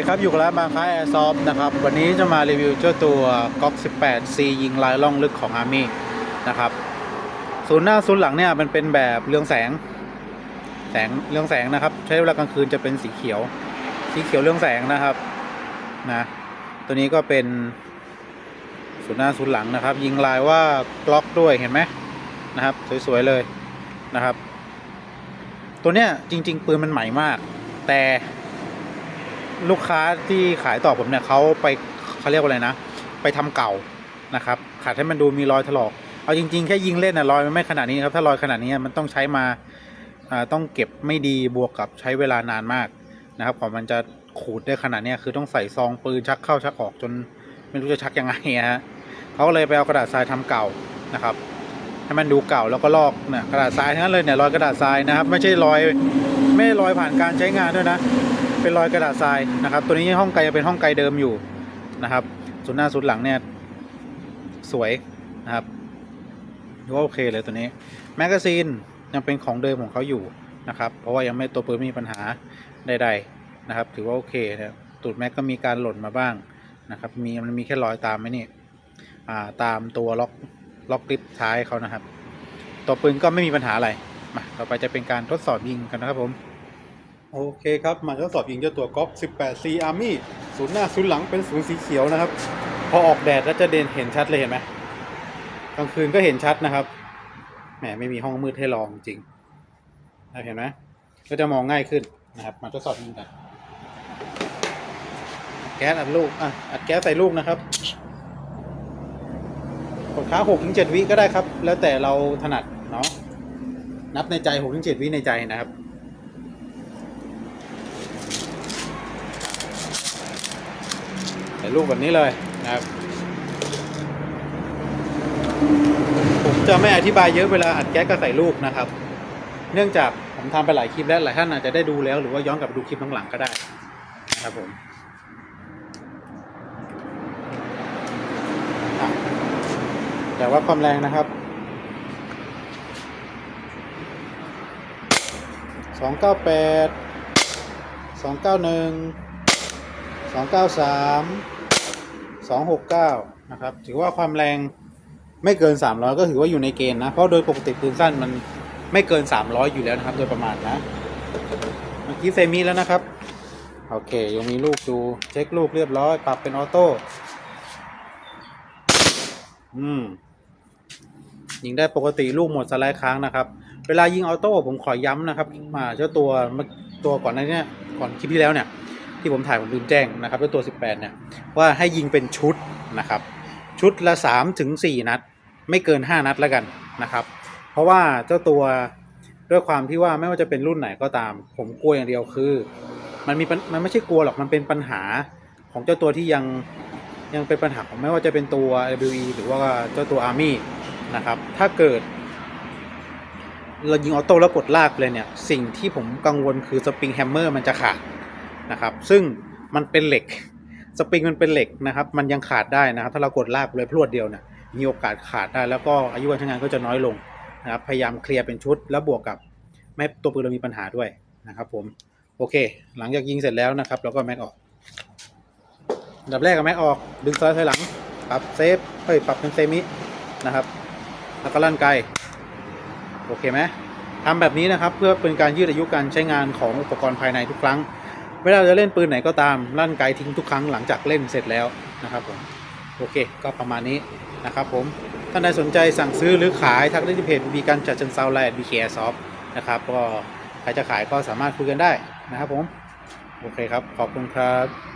คครับ อยู่กับร้านบางค้าแอร์ซอฟนะครับ วันนี้จะมารีวิวเจ้าตัวก๊อก 18C ยิงลายล่องลึกของอาร์มี่นะครับศูนย์หน้าศูนย์หลังเนี่ยมันเป็นแบบเรืองแสง แสงเรืองแสงนะครับ ใช้เวลากลางคืนจะเป็นสีเขียว สีเขียวเรืองแสงนะครับนะตัวนี้ก็เป็นศูนย์หน้าศูนย์หลังนะครับ ยิงลายว่ากล็อกด้วยเห็นไหมนะครับ สวยๆเลยนะครับ ตัวเนี้ยจริง ๆ ปืนมันใหม่มาก แต่ ลูกค้าที่ขายต่อผมเนี่ยเขาไปเขาเรียกว่าอะไรนะ ไปทำเก่านะครับขัดให้มันดูมีรอยถลอก เอาจริง ๆ แค่ยิงเล่นนะรอยมันไม่ขนาดนี้ครับ ถ้ารอยขนาดนี้มันต้องใช้มาต้องเก็บไม่ดีบวกกับใช้เวลานานมากนะครับกว่ามันจะขูดได้ขนาดนี้คือต้องใส่ซองปืนชักเข้าชักออกจนไม่รู้จะชักยังไงฮะเขาก็เลยไปเอากระดาษทรายทำเก่านะครับให้มันดูเก่าแล้วก็ลอกเนี่ยกระดาษทรายทั้งนั้นเลยเนี่ยรอยกระดาษทรายนะครับ ไม่ใช่รอยไม่รอยผ่านการใช้งานด้วยนะ เป็นรอยกระดาษทรายนะครับ ตัวนี้ห้องไกลจะเป็นห้องไกลเดิมอยู่นะครับส่วนหน้าส่วนหลังเนี่ยสวยนะครับถือว่าโอเคเลยตัวนี้แมกกาซีนยังเป็นของเดิมของเขาอยู่นะครับ เพราะว่ายังไม่ตัวปืนมีปัญหาใด ๆนะครับ ถือว่าโอเคนะตูดแม็กก็มีการหล่นมาบ้างนะครับ มีมันมีแค่รอยตามไหมนี่อ่าตามตัวล็อกล็อกกริปท้ายเขานะครับ ตัวปืนก็ไม่มีปัญหาอะไรมาต่อไปจะเป็นการทดสอบยิงกันนะครับผม โอเคครับมาทดสอบยิงเจ้าตัวก๊อก 18C Army ศูนย์หน้าศูนย์หลังเป็นศูนย์สีเขียวนะครับ พอออกแดดแล้วจะเด่นเห็นชัดเลยเห็นไหมกลางคืนก็เห็นชัดนะครับแหมไม่มีห้องมืดให้ลองจริงเห็นไหมก็จะมองง่ายขึ้นนะครับมาทดสอบยิงกันแก๊สอัดลูกอะอัดแก๊สใส่ลูกนะครับกดค้าหกถึงเจ็ดวิก็ได้ครับ แล้วแต่เราถนัดเนาะนับในใจหกถึงเจ็ดวิในใจนะครับ ส่ลูกแบบนี้เลยนะครับ ผมจะไม่อธิบายเยอะเวลาอัดแก๊สก็ใส่ลูกนะครับ เนื่องจากผมทำไปหลายคลิปแล้วหลายท่านอาจจะได้ดูแล้วหรือว่าย้อนกลับไปดูคลิปข้งหลังก็ได้นะครับผมแต่ว่าความแรงนะครับสองเก้าแปดสองเก้าหนึ่งสองเก้าสาม สองหกเก้านะครับ ถือว่าความแรงไม่เกิน 300 ก็ถือว่าอยู่ในเกณฑ์นะ เพราะโดยปกติปืนสั้นมันไม่เกิน 300 อยู่แล้วนะครับ โดยประมาณนะ เมื่อกี้เซมิแล้วนะครับ โอเค ยังมีลูกดูเช็คลูกเรียบร้อย ปรับเป็นออโต้ อืม ยิงได้ปกติลูกหมดสไลด์ค้างนะครับ เวลายิงออโต้ผมขอย้ำนะครับมาเจ้าตัวตัวก่อนหน้านี้ก่อนคลิปที่แล้วเนี่ย ที่ผมถ่ายผมลืมแจ้งนะครับด้วยตัว 18 เนี่ย ว่าให้ยิงเป็นชุดนะครับ ชุดละ3ถึง4นัด ไม่เกิน 5 นัดแล้วกันนะครับ เพราะว่าเจ้าตัวด้วยความที่ว่าไม่ว่าจะเป็นรุ่นไหนก็ตาม ผมกลัวอย่างเดียวคือ มันมีมันไม่ใช่กลัวหรอกมันเป็นปัญหาของเจ้าตัวที่ยังยังเป็นปัญหาของไม่ว่าจะเป็นตัว WE หรือว่าเจ้าตัว Army นะครับ ถ้าเกิดเรายิงออโต้แล้วกดลากเลยเนี่ย สิ่งที่ผมกังวลคือสปริงแฮมเมอร์มันจะขาด นะครับ ซึ่งมันเป็นเหล็กสปริงมันเป็นเหล็กนะครับ มันยังขาดได้นะครับ ถ้าเรากดลากเลยพรวดเดียวเนี่ยมีโอกาสขาดได้ แล้วก็อายุการใช้งานก็จะน้อยลงนะครับ พยายามเคลียร์เป็นชุด แล้วบวกกับไม่ตัวปืนเรามีปัญหาด้วยนะครับ ผม โอเค หลังจากยิงเสร็จแล้วนะครับ เราก็แม็กออกดับแรกก็แม็กออก ดึงซ้ายถอยหลัง ปรับเซฟ เฮ้ย ปรับเป็นเซมิ นะครับ แล้วก็ลั่นไกล โอเคไหมทำแบบนี้นะครับ เพื่อเป็นการยืดอายุการใช้งานของอุปกรณ์ภายในทุกครั้ง เวลาจะเล่นปืนไหนก็ตามลั่นไกลทิ้งทุกครั้งหลังจากเล่นเสร็จแล้วนะครับผมโอเค ก็ประมาณนี้นะครับผมท่านใดสนใจสั่งซื้อหรือขายทักได้ที่เพจมีการจัดเชิงเซาไลน์บีเคซอฟนะครับก็ใครจะขายก็สามารถคุยกันได้นะครับผม โอเคครับ ขอบคุณครับ